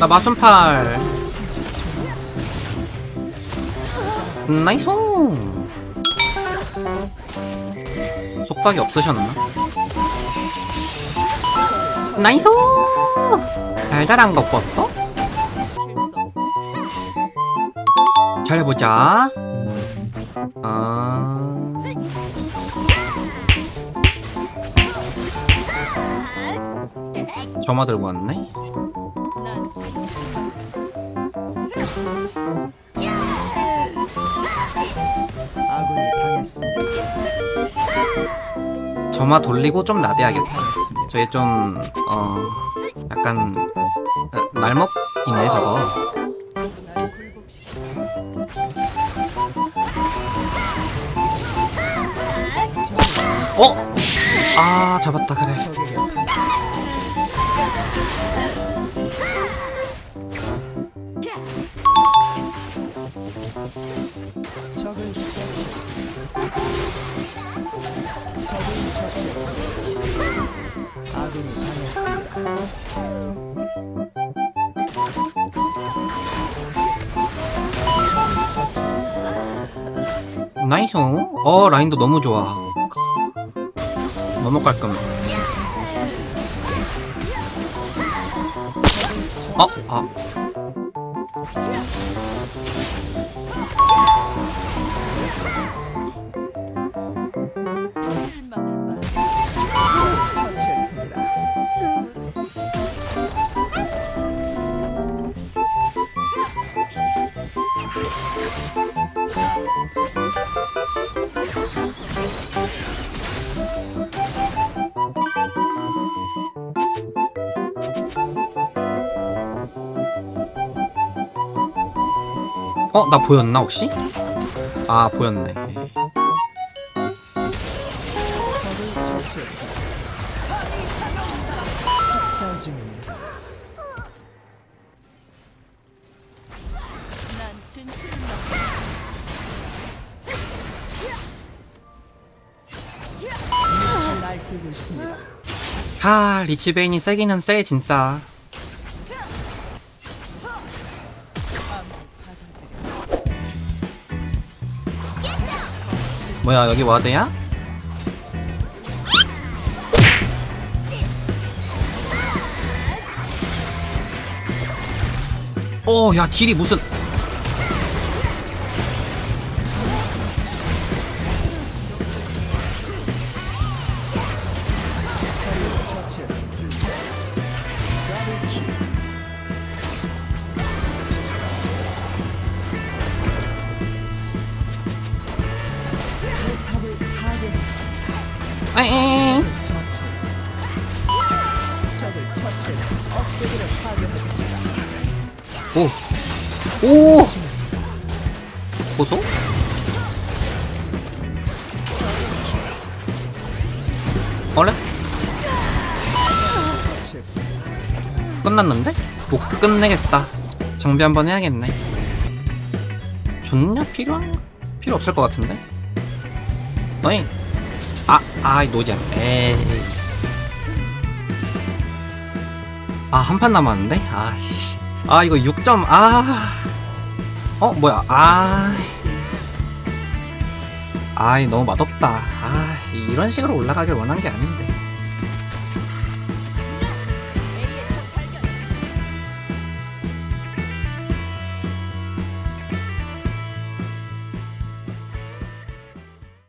나 마순팔. 나이스. 속박이 없으셨나? 나이스. 달달한 거 뻗어? 잘해보자. 아... 점화 들고 왔네 점화 돌리고 좀 당했습니다. 저게 좀, 어, 약간, 어, 날먹이네, 저거. 어? 아, 잡았다, 그래. 아군이 당했습니다. 나이스. 어, 라인도 너무 좋아. 너무 깔끔해. 어, 아. 어, 나 보였나, 혹시? 아, 보였네. 있습니다. 아, 리치베인이 세기는 세, 진짜. 뭐야, 여기 와드야? 오, 야, 딜이 무슨. 오. 오. 고소? 원래. 끝났는데? 못 끝내겠다. 정비 한번 해야겠네. 좋냐? 필요한? 필요 없을 것 같은데? 어이. 아, 아, 이 노잼. 에이. 아, 한 판 남았는데? 아, 씨. 아, 이거 6점, 아. 어, 뭐야, 아. 아이, 너무 맛없다. 아, 이런 식으로 올라가길 원한 게 아닌데.